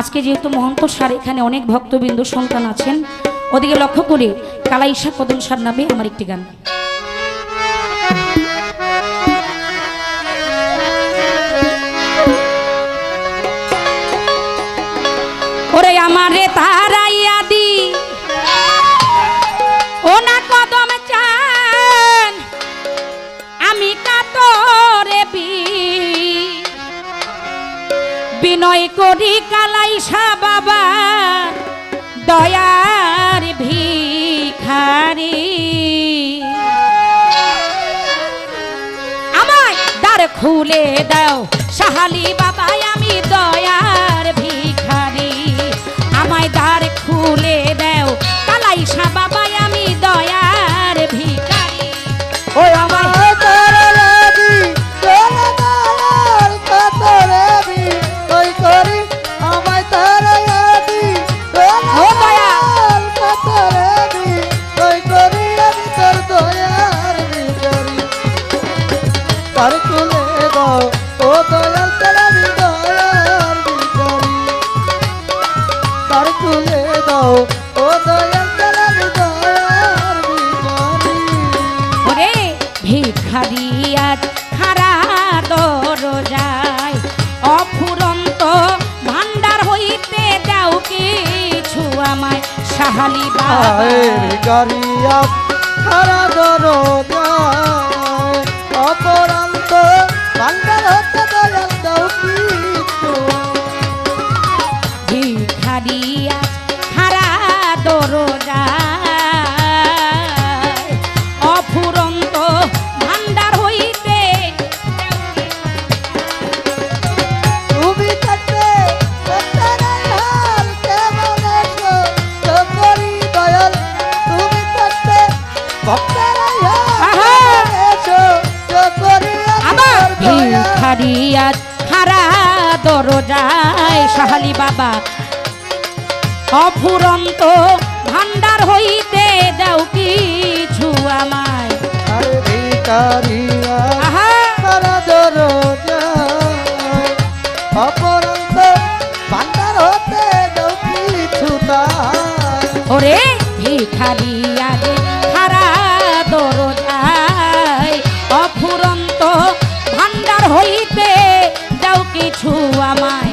আজকে যেহেতু মহন্ত স্যার এখানে অনেক ভক্তবৃন্দ, সন্তান আছেন, ওদিকে লক্ষ্য করে কালা ঈশা কদম সার নামে আমার একটি গান। ওরে আমারে তারাইয়া খুলে দাও সাহালি বাবা। বাবা আয়ের খারা দরজায়। অপরান্ত বান্দার হতে দয়াল দাও কিছু আজ খারা দরজায় সাহালি বাবা। অফুরন্ত ভান্ডার হইতে দাও কিছু আমায়। অপরন্ত ভান্ডার হতে দাও কিছু ওরে ভিখারি আজ খারা দরজায়। হইতে দাও কিছু আমায়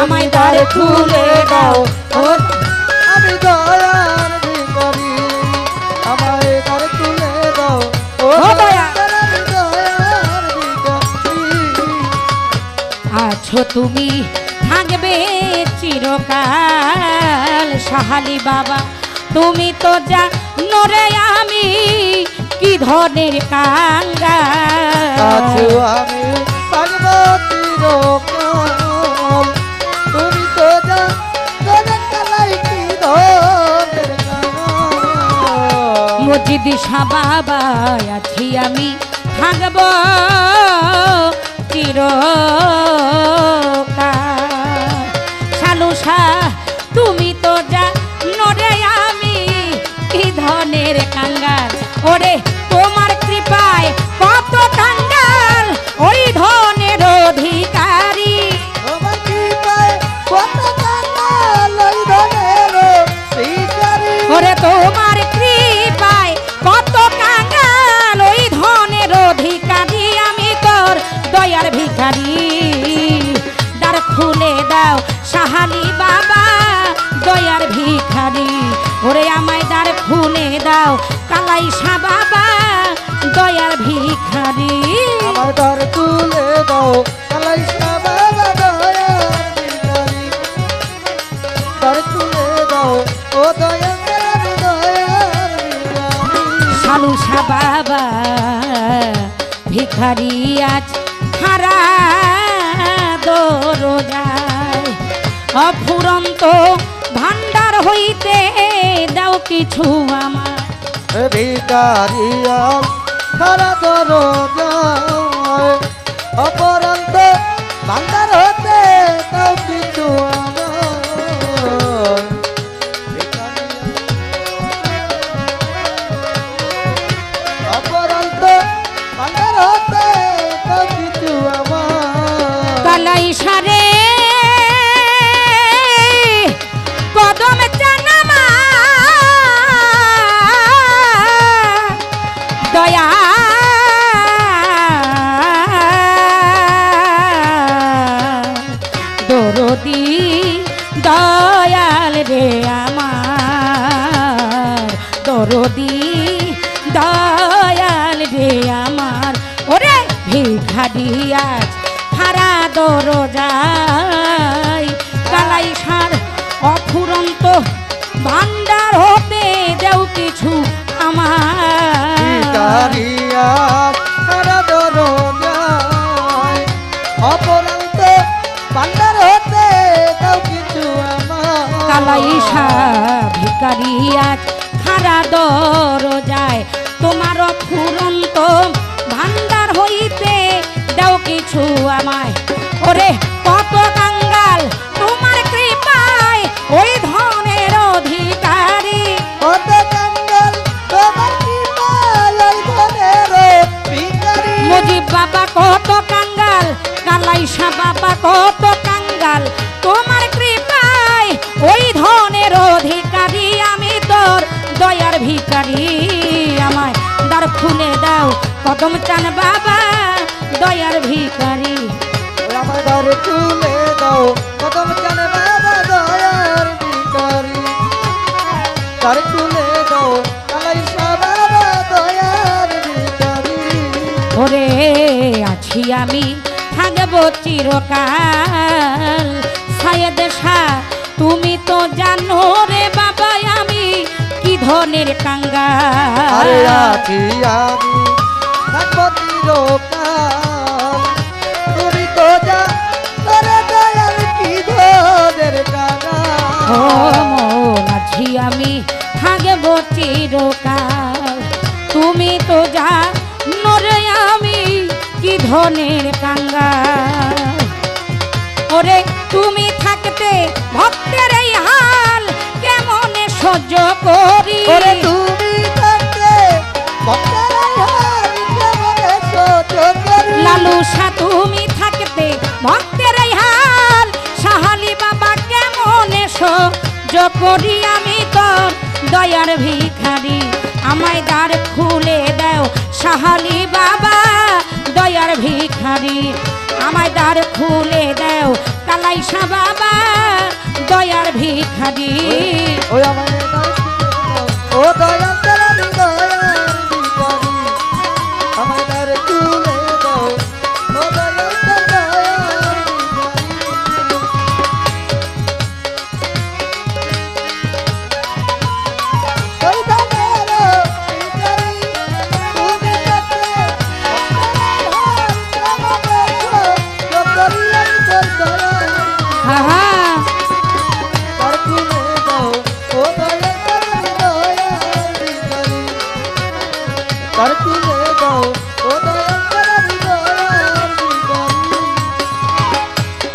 আমায় দ্বার খুলে দাও। আমি দয়ার ভিখারি আমায় ঘর তুলে দাও। ও দয়া। আছো তুমি থাকবে চিরকাল সাহালি বাবা। তুমি তো যা নরে আমি কি ধরনের কাঙ্গা আছো আমি পার্বতী রকম মসজিদ বাবা আছি আমি থাকব শালু শাহ তুমি তো যা নরে আমি কি ধনের কাঙ্গাল। ওরে তোমার কৃপায় কত কাঙ্গাল ওই ধনের অধিকারী। ওরে তোমার ভিখারি আমার দ্বার তুলে দাও কালাইসা বাবা দয়ার ভিখারি। দ্বার তুলে দাও ও দয়ার। সালুসা বাবা ভিখারি আজ হারা দরজায় অফুরন্ত ভান্ডার হইতে দাও কিছু আমার ভিকারিয়া সারা দরজায় অপরান্ত ভান্ডার হতে রে আমার, দরদি দয়াল রে আমার। ওরে ভিখারিয়া হারা দরজাই কালাই সার অফুরন্ত ভান্ডার হতে দেও কিছু আমার ভিকারিয়া খারা দর যায় তোমার ফুরন্ত কদম চান বাবা দয়ার ভিকারি ওই আমার ঘরে তুলে দাও কদম জানে বাবা দয়ার ভিখারি। ঘরে তুলে দাও বাবা দয়ার ভিখারি। ওরে আছি আমি থাকব চিরকাল সায়েদ শাহ তুমি তো জানো রে বাবা আমি কি ধনের আরে আছি আমি থাকব চিরকাল। তুমি তো যা করে দয়াল কি ধনের ও কাঙ্গাল। আমি থাকব চিরকাল তুমি তো যা নরে আমি কি ধনের কাঙ্গাল ওরে তুমি থাকতে ভক্তের এই হাল কেমন সহ্য করি ওরে করি আমি তোর দয়ার ভিখারি। আমায় দ্বার খুলে দাও সাহালি বাবা, দয়ার ভিখারি। আমায় দ্বার খুলে দাও কালাইসা বাবা, দয়ার ভিখারি। ও দয়ার তার খুলে দাও ও দয়া করবি দয়ার ভিখারি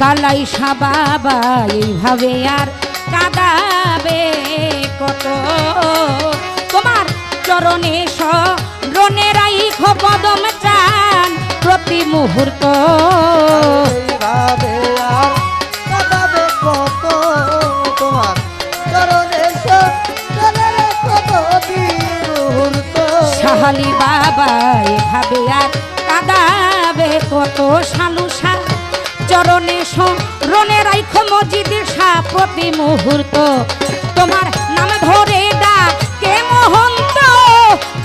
কালাইসা বাবা এইভাবে আর কাদাবে কত? তোমার চরণে স্মরণে রাইখ পদম চান প্রতি মুহূর্ত। প্রতি মুহূর্ত। তোমার নাম ধরে ডাকে মহন্ত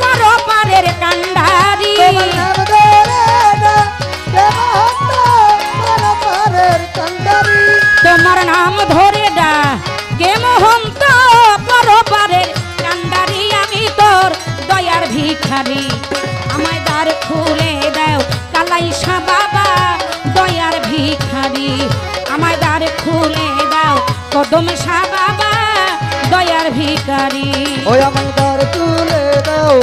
কর পারের কান্ডারি তোমার নাম ধরে ডাকে মহন্ত পর পারের কান্ডারি আমি তোর দয়ার ভিখারি। আমায় দ্বার খুলে দাও কালাইসা বাবা কদম শাহ বাবা দয়ার ভিকারি ওই আমার তুলে দাও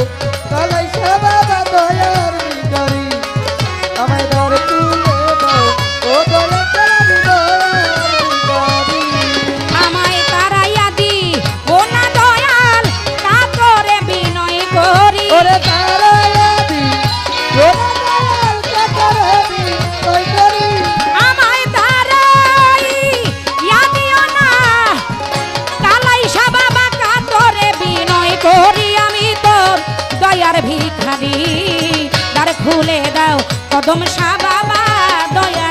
জানি তার খুলে দাও। কদম সা বাবা দয়া